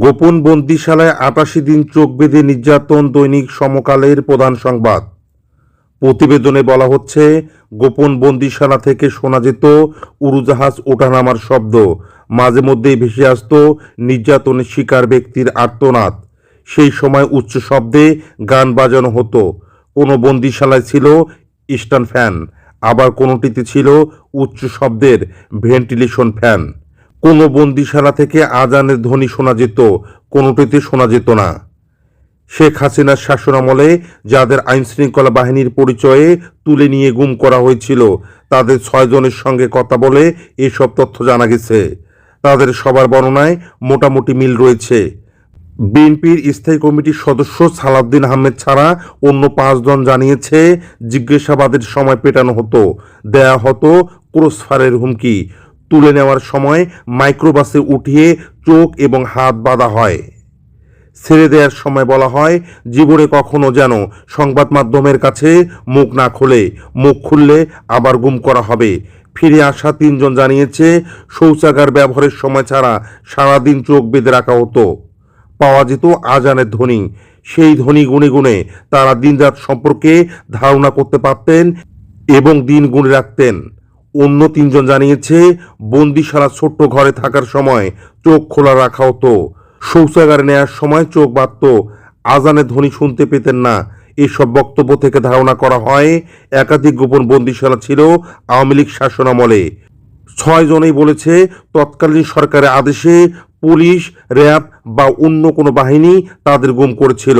গোপন বন্দিশালায় আটাশি দিন চোখ বেঁধে নির্যাতন দৈনিক সমকালের প্রধান সংবাদ। প্রতিবেদনে বলা হচ্ছে, গোপন বন্দিশালা থেকে শোনা যেত উড়োজাহাজ ওঠানামার শব্দ। মাঝে মধ্যেই ভেসে আসত নির্যাতনের শিকার ব্যক্তির আর্তনাদ। সেই সময় উচ্চ শব্দে গান বাজানো হতো। কোনো বন্দিশালায় ছিল স্ট্যান্ড ফ্যান, আবার কোনোটিতে ছিল উচ্চ শব্দের ভেন্টিলেশন ফ্যান। কোনো বন্দিশালা থেকে আজানের ধ্বনি শোনা যেত, কোনোটিতে শোনা যেত না। শেখ হাসিনার শাসনামলে যাদের আইনশৃঙ্খলা বাহিনীর পরিচয়ে তুলে নিয়ে গুম করা হয়েছিল, তাদের ছয়জনের সঙ্গে কথা বলে এসব তথ্য জানা গেছে। তাদের সবার বর্ণনায় মোটামুটি মিল রয়েছে। বিএনপির স্থায়ী কমিটির সদস্য সালাউদ্দিন আহমেদ ছাড়া অন্য পাঁচজন জানিয়েছে, জিজ্ঞাসাবাদের সময় পেটানো হতো, দেয়া হতো ক্রসফায়ারের হুমকি। তুলে নেওয়ার সময় মাইক্রোবাসে উঠিয়ে চোখ এবং হাত বাঁধা হয়। ছেড়ে দেওয়ার সময় বলা হয়, জীবনে কখনো যেন সংবাদ মাধ্যমের কাছে মুখ না খোলে। মুখ খুললে আবার গুম করা হবে। ফিরে আসা তিনজন জানিয়েছে, শৌচাগার ব্যবহারের সময় ছাড়া সারাদিন চোখ বেঁধে রাখা হতো। পাওয়া যেত আজানের ধ্বনি। সেই ধ্বনি গুনে গুনে তারা দিনরাত সম্পর্কে ধারণা করতে পারতেন এবং দিন গুনে রাখতেন। অন্য তিনজন জানিয়েছে, বন্দিশালা ছোট্ট ঘরে থাকার সময় চোখ খোলা রাখা হতো। শৌচাগারে নেয়ার সময় চোখ বাঁধত। আজানের ধ্বনি শুনতে পেতেন না। এসব বক্তব্য থেকে ধারণা করা হয়, একাধিক গোপন বন্দিশালা ছিল আওয়ামী লীগ শাসনামলে ছয় জনেই বলেছে, তৎকালীন সরকারের আদেশে পুলিশ, র্যাব বা অন্য কোনো বাহিনী তাদের গুম করেছিল।